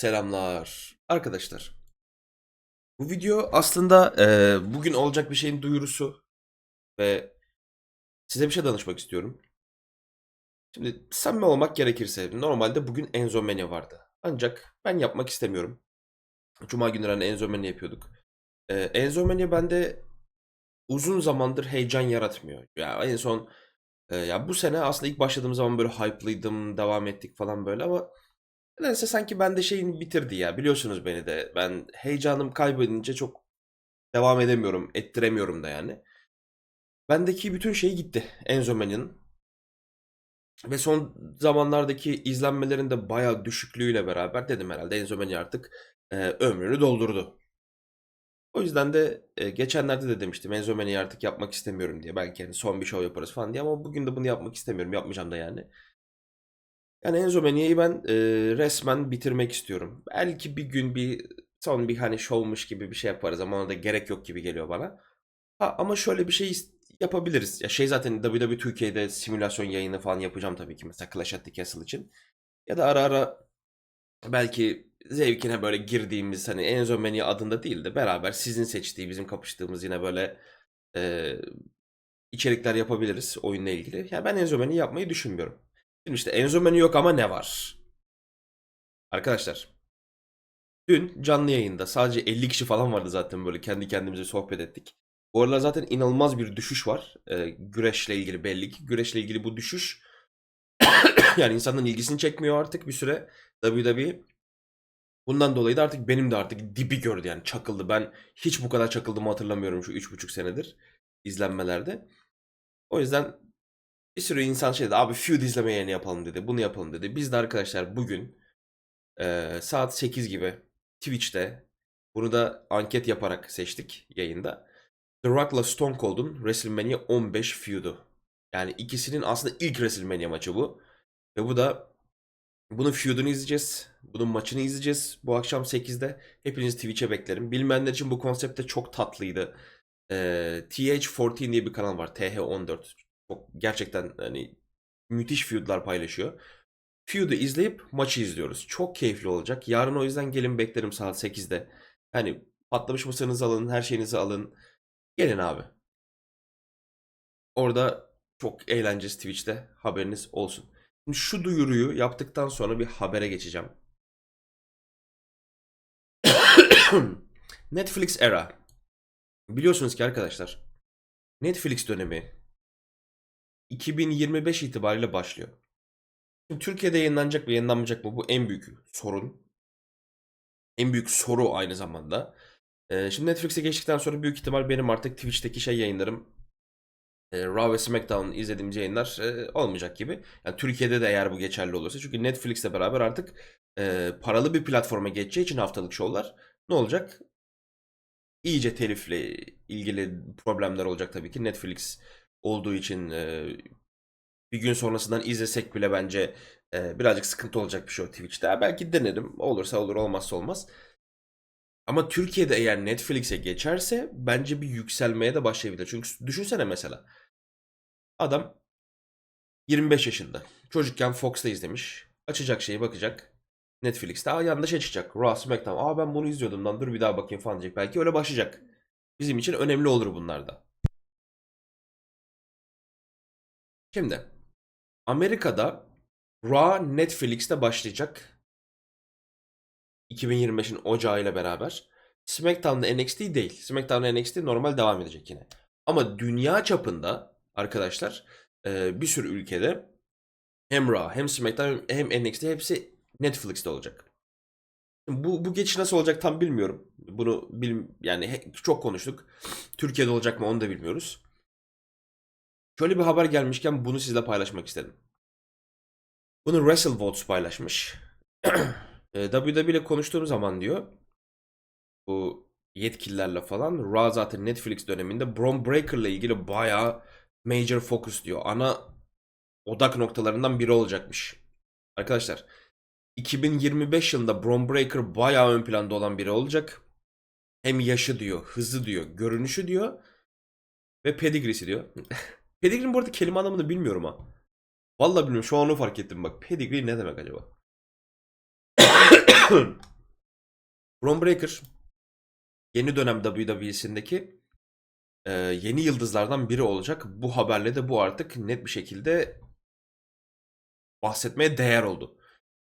Selamlar arkadaşlar. Bu video aslında e, bugün olacak bir şeyin duyurusu ve size bir şey danışmak istiyorum. Şimdi samimi olmak gerekirse normalde bugün Enzo Mania vardı. Ancak ben yapmak istemiyorum. Cuma günlerinde Enzo Mania yapıyorduk. E, Enzo Mania bende uzun zamandır heyecan yaratmıyor. Ya en son e, ya bu sene aslında ilk başladığım zaman böyle hype'lıydım, devam ettik falan böyle ama Nedense sanki bende şeyini bitirdi ya. Biliyorsunuz beni de. Ben heyecanım kaybedince çok devam edemiyorum. Ettiremiyorum da yani. Bendeki bütün şey gitti. Enzo Mania'nın. Ve son zamanlardaki izlenmelerin de bayağı düşüklüğüyle beraber dedim herhalde Enzo Mania artık e, ömrünü doldurdu. O yüzden de e, geçenlerde de demiştim Enzo Mania'yı artık yapmak istemiyorum diye. Belki hani son bir show yaparız falan diye ama bugün de bunu yapmak istemiyorum. Yapmayacağım da yani. Yani Enzo Mania'yı ben e, resmen bitirmek istiyorum. Belki bir gün bir son bir hani şovmuş gibi bir şey yaparız ama ona da gerek yok gibi geliyor bana. Ha, ama şöyle bir şey yapabiliriz. Ya şey zaten WWE Türkiye'de simülasyon yayını falan yapacağım tabii ki mesela Clash at the Castle için. Ya da ara ara belki zevkine böyle girdiğimiz hani Enzo Mania adında değil de beraber sizin seçtiği bizim kapıştığımız yine böyle e, içerikler yapabiliriz oyunla ilgili. Ya ben Enzo Mania yapmayı düşünmüyorum. Şimdi işte Enzo Mania yok ama ne var? Arkadaşlar dün canlı yayında sadece 50 kişi falan vardı zaten böyle kendi kendimize sohbet ettik. Bu aralar zaten inanılmaz bir düşüş var. Ee, güreşle ilgili belli ki. Güreşle ilgili bu düşüş yani insanların ilgisini çekmiyor artık bir süre WWE. Bundan dolayı da artık benim de artık dibi gördü yani çakıldı. Ben hiç bu kadar çakıldığımı hatırlamıyorum şu 3,5 senedir izlenmelerde. O yüzden bir sürü insan şey dedi abi feud izleme yayını yapalım dedi. Bunu yapalım dedi. Biz de arkadaşlar bugün e, saat 8 gibi Twitch'te bunu da anket yaparak seçtik yayında. The Rock'la Stone Cold'un WrestleMania 15 feud'u. Yani ikisinin aslında ilk WrestleMania maçı bu. Ve bu da bunun feud'unu izleyeceğiz. Bunun maçını izleyeceğiz bu akşam 8'de. Hepinizi Twitch'e beklerim. Bilmeyenler için bu konsept de çok tatlıydı. Ee, TH14 diye bir kanal var. TH14. Çok gerçekten hani müthiş feud'lar paylaşıyor. Feud'u izleyip maçı izliyoruz. Çok keyifli olacak. Yarın o yüzden gelin beklerim saat 8'de. Hani patlamış mısırınızı alın, her şeyinizi alın. Gelin abi. Orada çok eğlenceli Twitch'te haberiniz olsun. Şimdi şu duyuruyu yaptıktan sonra bir habere geçeceğim. Netflix era. Biliyorsunuz ki arkadaşlar Netflix dönemi 2025 itibariyle başlıyor. Şimdi Türkiye'de yayınlanacak mı yayınlanmayacak mı bu en büyük sorun. En büyük soru aynı zamanda. Ee, şimdi Netflix'e geçtikten sonra büyük ihtimal benim artık Twitch'teki şey yayınlarım e, Raw ve SmackDown izlediğimiz yayınlar e, olmayacak gibi. Yani Türkiye'de de eğer bu geçerli olursa çünkü Netflix'le beraber artık e, paralı bir platforma geçeceği için haftalık şovlar ne olacak? İyice telifle ilgili problemler olacak tabii ki. Netflix olduğu için e, bir gün sonrasından izlesek bile bence e, birazcık sıkıntı olacak bir şey o Twitch'te. Belki denerim. Olursa olur, olmazsa olmaz. Ama Türkiye'de eğer Netflix'e geçerse bence bir yükselmeye de başlayabilir. Çünkü düşünsene mesela. Adam 25 yaşında. Çocukken Fox'ta izlemiş. Açacak şeyi bakacak. Netflix'te. Aa yanında şey çıkacak. Raw, SmackDown. Aa ben bunu izliyordum lan dur bir daha bakayım falan diyecek. Belki öyle başlayacak. Bizim için önemli olur bunlar da. Şimdi Amerika'da Raw Netflix'te başlayacak. 2025'in Ocağı ile beraber. SmackDown'da NXT değil. SmackDown'da NXT normal devam edecek yine. Ama dünya çapında arkadaşlar e, bir sürü ülkede hem Raw hem SmackDown hem NXT hepsi Netflix'te olacak. Bu, bu geçiş nasıl olacak tam bilmiyorum. Bunu bil, yani çok konuştuk. Türkiye'de olacak mı onu da bilmiyoruz. Şöyle bir haber gelmişken bunu sizle paylaşmak istedim. Bunu WrestleVotes paylaşmış. E, WWE ile konuştuğum zaman diyor bu yetkililerle falan Raw zaten Netflix döneminde Braun Breaker ile ilgili bayağı major focus diyor. Ana odak noktalarından biri olacakmış. Arkadaşlar 2025 yılında Braun Breaker bayağı ön planda olan biri olacak. Hem yaşı diyor, hızı diyor, görünüşü diyor ve pedigree'si diyor. Pedigree'nin bu arada kelime anlamını bilmiyorum ha. Vallahi bilmiyorum şu an onu fark ettim bak. Pedigree ne demek acaba? Bron Breakker yeni dönem WWE'sindeki e, yeni yıldızlardan biri olacak. Bu haberle de bu artık net bir şekilde bahsetmeye değer oldu.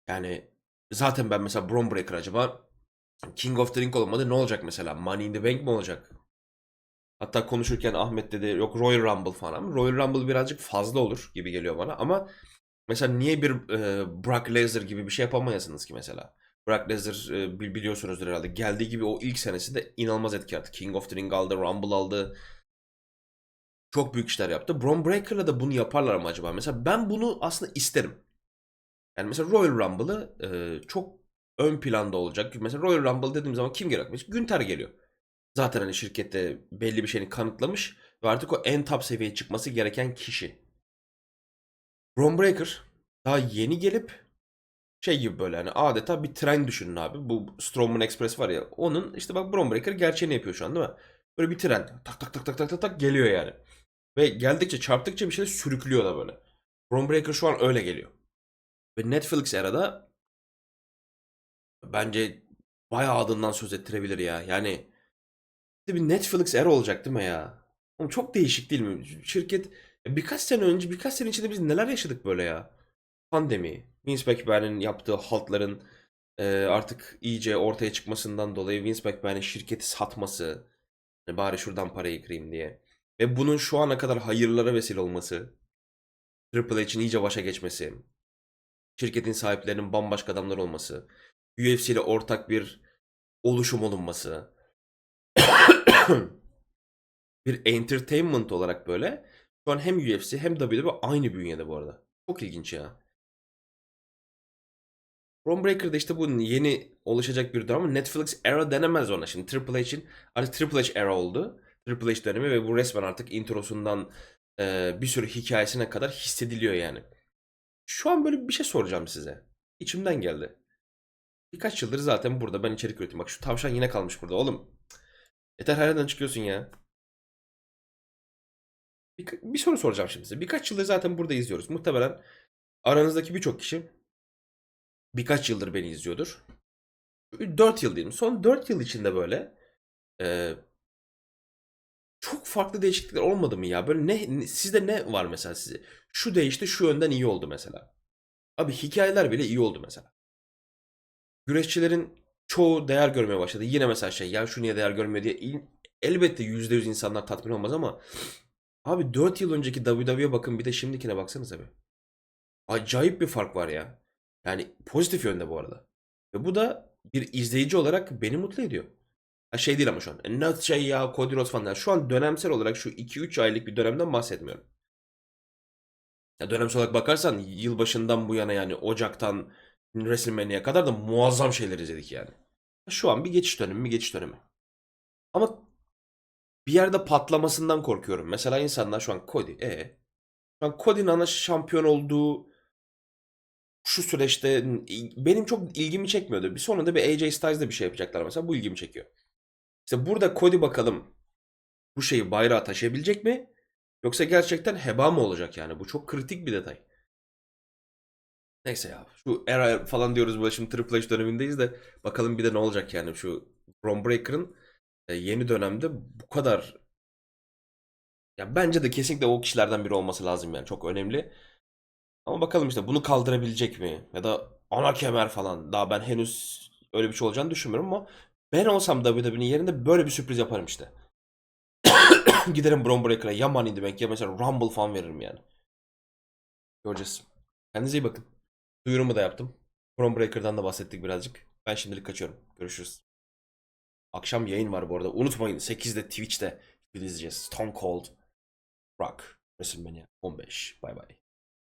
Yani zaten ben mesela Bron Breakker acaba King of the Ring olmadı ne olacak mesela? Money in the Bank mi olacak? Hatta konuşurken Ahmet dedi yok Royal Rumble falan. ama Royal Rumble birazcık fazla olur gibi geliyor bana ama mesela niye bir e, Brock Lesnar gibi bir şey yapamayasınız ki mesela? Brock Lesnar e, bil- biliyorsunuzdur herhalde. Geldiği gibi o ilk senesi de inanılmaz etki yarattı. King of the Ring aldı, Rumble aldı. Çok büyük işler yaptı. Braun Breaker'la da bunu yaparlar mı acaba? Mesela ben bunu aslında isterim. Yani mesela Royal Rumble'ı e, çok ön planda olacak. Mesela Royal Rumble dediğim zaman kim geliyor? Mesela Günter geliyor. Zaten hani şirkette belli bir şeyini kanıtlamış ve artık o en top seviyeye çıkması gereken kişi. Braun Breaker daha yeni gelip şey gibi böyle hani adeta bir tren düşünün abi. Bu Strowman Express var ya onun işte bak Braun Breaker gerçeğini yapıyor şu an değil mi? Böyle bir tren tak tak tak tak tak tak tak geliyor yani. Ve geldikçe çarptıkça bir şey sürüklüyor da böyle. Braun Breaker şu an öyle geliyor. Ve Netflix erada bence bayağı adından söz ettirebilir ya. Yani bir Netflix era olacak değil mi ya? Oğlum çok değişik değil mi? Şirket birkaç sene önce, birkaç sene içinde biz neler yaşadık böyle ya? Pandemi, Vince McMahon'ın yaptığı haltların e, artık iyice ortaya çıkmasından dolayı Vince McMahon'ın şirketi satması, hani bari şuradan parayı kırayım diye. Ve bunun şu ana kadar hayırlara vesile olması, Triple H'in iyice başa geçmesi, şirketin sahiplerinin bambaşka adamlar olması, UFC ile ortak bir oluşum olunması, bir entertainment olarak böyle şu an hem UFC hem WWE aynı bünyede bu arada. Çok ilginç ya. Braun Breaker'da işte bu yeni oluşacak bir ama Netflix era denemez ona. Şimdi Triple H'in artık Triple H era oldu. Triple H dönemi ve bu resmen artık introsundan e, bir sürü hikayesine kadar hissediliyor yani. Şu an böyle bir şey soracağım size. İçimden geldi. Birkaç yıldır zaten burada ben içerik üretiyorum. Bak şu tavşan yine kalmış burada oğlum. Yeter her yerden çıkıyorsun ya. Bir, bir soru soracağım şimdi size. Birkaç yıldır zaten burada izliyoruz. Muhtemelen aranızdaki birçok kişi birkaç yıldır beni izliyordur. 4 yıl diyelim. Son 4 yıl içinde böyle e, çok farklı değişiklikler olmadı mı ya? Böyle ne, sizde ne var mesela size? Şu değişti, şu yönden iyi oldu mesela. Abi hikayeler bile iyi oldu mesela. Güreşçilerin çoğu değer görmeye başladı. Yine mesela şey ya şu niye değer görmüyor diye elbette %100 insanlar tatmin olmaz ama abi 4 yıl önceki WWE'ye bakın bir de şimdikine baksanıza bir. Acayip bir fark var ya. Yani pozitif yönde bu arada. Ve bu da bir izleyici olarak beni mutlu ediyor. Ha şey değil ama şu an. E, Ne şey ya Cody Rhodes falan. Şu an dönemsel olarak şu 2-3 aylık bir dönemden bahsetmiyorum. Ya dönemsel olarak bakarsan yılbaşından bu yana yani Ocak'tan WrestleMania'ya kadar da muazzam şeyler izledik yani. Şu an bir geçiş dönemi bir geçiş dönemi. Ama bir yerde patlamasından korkuyorum. Mesela insanlar şu an Cody. E şu an Cody'nin ana şampiyon olduğu şu süreçte benim çok ilgimi çekmiyordu. Bir sonunda bir AJ Styles'da bir şey yapacaklar mesela. Bu ilgimi çekiyor. İşte burada Cody bakalım bu şeyi bayrağa taşıyabilecek mi? Yoksa gerçekten heba mı olacak yani? Bu çok kritik bir detay. Neyse ya. Şu era falan diyoruz böyle şimdi Triple H dönemindeyiz de bakalım bir de ne olacak yani şu Braun Breaker'ın e, yeni dönemde bu kadar ya bence de kesinlikle o kişilerden biri olması lazım yani çok önemli. Ama bakalım işte bunu kaldırabilecek mi? Ya da ana kemer falan. Daha ben henüz öyle bir şey olacağını düşünmüyorum ama ben olsam WWE'nin yerinde böyle bir sürpriz yaparım işte. Giderim Braun Breaker'a ya Money in the Bank ya mesela Rumble falan veririm yani. Göreceğiz. Kendinize iyi bakın. Duyurumu da yaptım. Braun Breaker'dan da bahsettik birazcık. Ben şimdilik kaçıyorum. Görüşürüz. Akşam yayın var bu arada. Unutmayın 8'de Twitch'te izleyeceğiz. Stone Cold Rock WrestleMania 15. Bay bay.